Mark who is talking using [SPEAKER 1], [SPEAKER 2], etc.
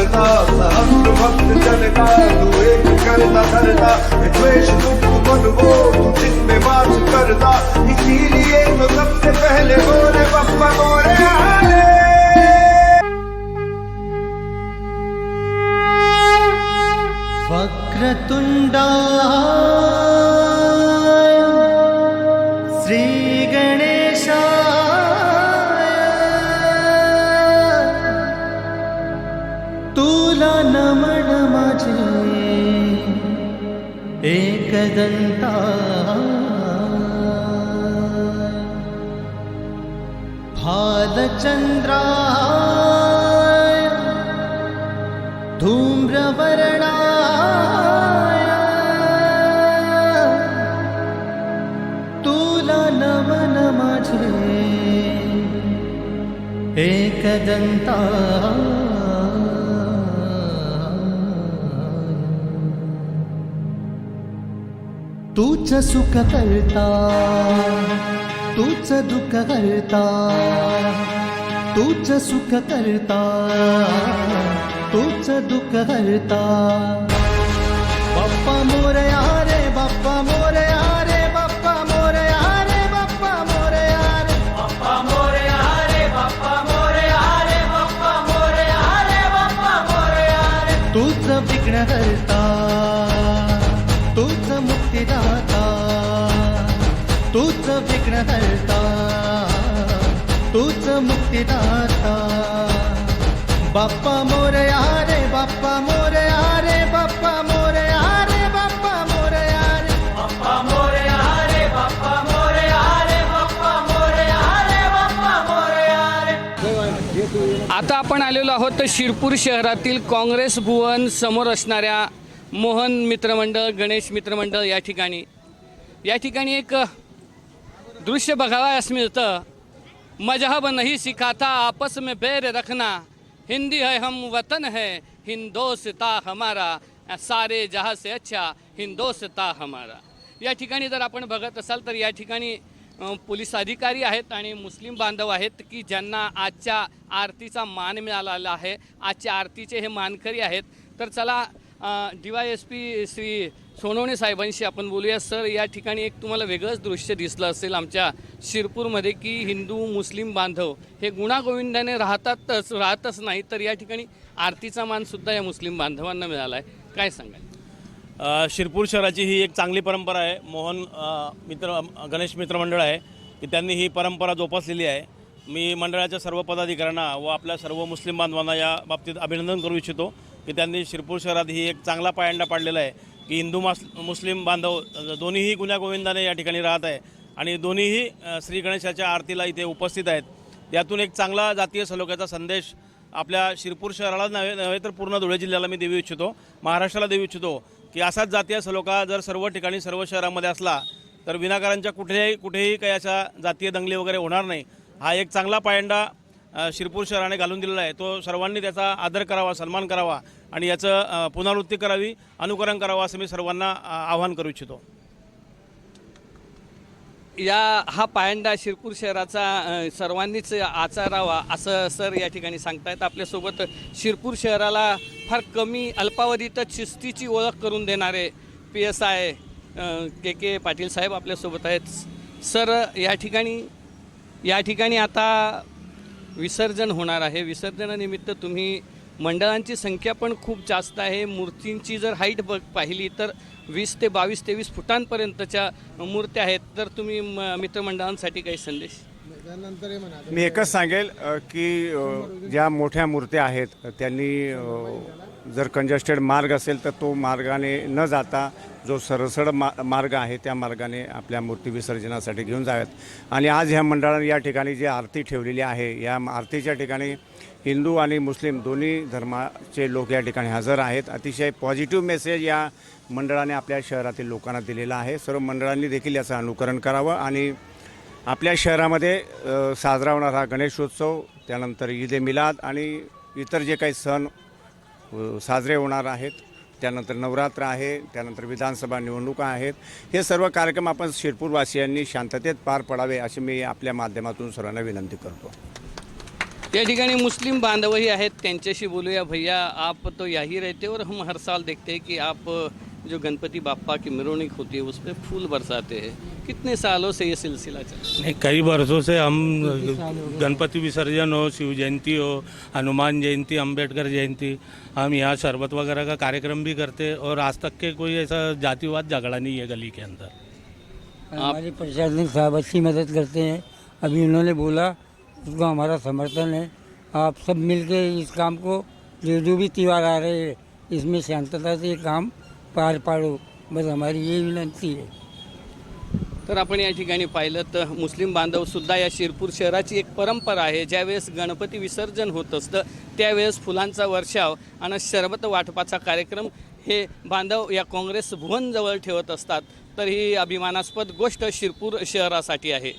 [SPEAKER 1] करता सहस्र भक्त जनता तू एक करता धरता. द्वेष दुख वो तू जिसमें वास करता. इसीलिए तो सब जगदंता
[SPEAKER 2] भालचन्द्रा धूम्रवर्णा तुला नमन माझे एकदन्ता तूच सुख करता तूच दुःख करता तूच सुख करता तूच दुःख करता. बाप्पा मोरया रे बाप्पा मोरया रे बाप्पा मोरया रे बाप्पा मोरया रे बाप्पा मोरया रे बाप्पा मोरया रे बाप्पा मोरया रे बाप्पा मोरया रे तूच विघ्न करता तूच विघ्नहर्ता तूच मुक्तिदाता बाप्पा मोरया रे बाप्पा मोरया रे बाप्पा मोरया रे बाप्पा मोरया रे बाप्पा मोरया रे बाप्पा मोरया रे बाप्पा मोरया रे बाप्पा मोरया रे
[SPEAKER 3] आता आपण आलेलो आहोत शिरपूर शहरातील काँग्रेस भुवन समोर असणाऱ्या मोहन मित्रमंडळ गणेश मित्रमंडळ या ठिकाणी. या ठिकाणी एक दृश्य बघावयास मिळतं मजहब नहीं सिखाता आपस में बैर रखना। हिंदी है हम वतन है हिंदोस्ता हमारा। सारे जहाँ से अच्छा हिंदोस्ता हमारा। या ठिकाणी जर आपण बघत असाल तर या ठिकाणी पोलीस अधिकारी आहेत आणि मुस्लिम बांधव आहेत की ज्यांना आजच्या आरतीचा मान मिळालेला आहे. आजच्या आरतीचे हे मानकरी आहेत. तर चला Y S P Shri Sonawane साहेबांशी आपण बोलूया. सर या ठिकाणी एक तुम्हाला वेगळंच दृश्य दिसलं असेल आमच्या शिरपूरमध्ये की हिंदू मुस्लिम बांधव हे गुणागोविंदाने राहतातच राहतच नाही तर या ठिकाणी आरतीचा मानसुद्धा या मुस्लिम बांधवांना मिळाला आहे. काय सांगाल?
[SPEAKER 4] शिरपूर शहराची ही एक चांगली परंपरा आहे. मोहन मित्र गणेश मित्रमंडळ आहे की त्यांनी ही परंपरा जोपासलेली आहे. मी मंडळाच्या सर्व पदाधिकाऱ्यांना व आपल्या सर्व मुस्लिम बांधवांना या बाबतीत अभिनंदन करू इच्छितो. की त्यांनी शिरपूर शहरात ही एक चांगला पायंडा पाडलेला आहे की हिंदू मास मुस्लिम बांधव दोन्हीही गुण्यागोविंदाने या ठिकाणी राहत आहे. आणि दोन्हीही श्री गणेशाच्या आरतीला इथे उपस्थित आहेत. यातून एक चांगला जातीय सलोख्याचा संदेश आपल्या शिरपूर शहराला नव्हे नव्हे तर पूर्ण धुळे जिल्ह्याला मी देऊ इच्छितो महाराष्ट्राला देऊ इच्छितो की असाच जातीय सलोखा जर सर्व ठिकाणी सर्व शहरामध्ये असला तर विनाकारांच्या कुठेही कुठेही काही अशा जातीय दंगली वगैरे होणार नाही. हा एक चांगला पायंडा शिरपूर शहराने घालून दिलेला आहे. तो सर्वांनी त्याचा आदर करावा सन्मान करावा आणि याचं पुनरावृत्ती करावी अनुकरण करावं असं मी सर्वांना आवाहन करू इच्छितो.
[SPEAKER 3] या हा पायंडा शिरपूर शहराचा सर्वांनीच आचारावा असं सर या ठिकाणी सांगतायत. आपल्यासोबत शिरपूर शहराला फार कमी अल्पावधीतच शिस्तीची ओळख करून देणारे P S I K K Patil साहेब आपल्यासोबत आहेत. सर या ठिकाणी या ठिकाणी आता विसर्जन होणार आहे. विसर्जनानिमित्त तुम्ही मंडळांची संख्या पण खूप जास्त आहे. मूर्तींची जर हाईट बघ पाहिली तर वीस ते बावीस तेवीस फुटांपर्यंतच्या मूर्त्या आहेत. तर तुम्ही म- मित्रमंडळांसाठी काही संदेश?
[SPEAKER 5] मी एकच सांगेल की ज्या मोठ्या मूर्त्या आहेत त्यांनी जर कंजस्टेड मार्ग असेल तर तो मार्गाने न जाता जो सरसड मा मार्ग आहे त्या मार्गाने आपल्या मूर्ती विसर्जनासाठी घेऊन जाव्यात. आणि आज ह्या मंडळाने या ठिकाणी जी आरती ठेवलेली आहे या आरतीच्या ठिकाणी हिंदू आणि मुस्लिम दोन्ही धर्माचे लोक या ठिकाणी हजर आहेत. अतिशय पॉझिटिव्ह मेसेज या मंडळाने आपल्या शहरातील लोकांना दिलेला आहे. सर्व मंडळांनी देखील याचं अनुकरण करावं आणि आपल्या शहरामध्ये साजरा होणारा गणेशोत्सव त्यानंतर ईद ए मिलाद आणि इतर जे काही सण साजरे होणार आहेत. त्यानंतर नवरात्र आहे त्यानंतर विधानसभा निवडणुका आहेत. हे सर्व कार्यक्रम आपण शिरपूरवासियांनी शांततेत पार पडावे अशी मी आपल्या माध्यमातून सर्वांना विनंती करतो.
[SPEAKER 3] त्या ठिकाणी मुस्लिम बांधवही आहेत. त्यांच्याशी बोलूया. भैया आप तो याही रहते और हम हर साल देखते हैं आप जो गणपति बापा की मिरवणुक होती है उस पर फूल बरसाते हैं। कितने सालों से ये सिलसिला चल रहा
[SPEAKER 6] नहीं कई वर्षों से हम गणपति विसर्जन हो शिव जयंती हो हनुमान जयंती अंबेडकर जयंती हम यहाँ शरबत वगैरह का कार्यक्रम भी करते हैं और आज तक के कोई ऐसा जातिवाद झगड़ा नहीं है गली के अंदर।
[SPEAKER 7] हमारे प्रशासनिक साहब अच्छी मदद करते हैं। अभी उन्होंने बोला उसको हमारा समर्थन है। आप सब मिलके इस काम को जो जो भी त्यौहार आ रहे हैं इसमें शांतता से ये काम पार पाड़ो बस हमारी ये विनंती है
[SPEAKER 3] तर आपण या ठिकाणी पाहिलं तर मुस्लिम बांधव सुद्धा या शिरपूर शहराची एक परंपरा आहे. ज्यावेळेस गणपती विसर्जन होत असतं त्यावेळेस फुलांचा वर्षाव आणि शरबत वाटपाचा कार्यक्रम हे बांधव या काँग्रेस भुवनजवळ ठेवत असतात. तर ही अभिमानास्पद गोष्ट शिरपूर शहरासाठी आहे.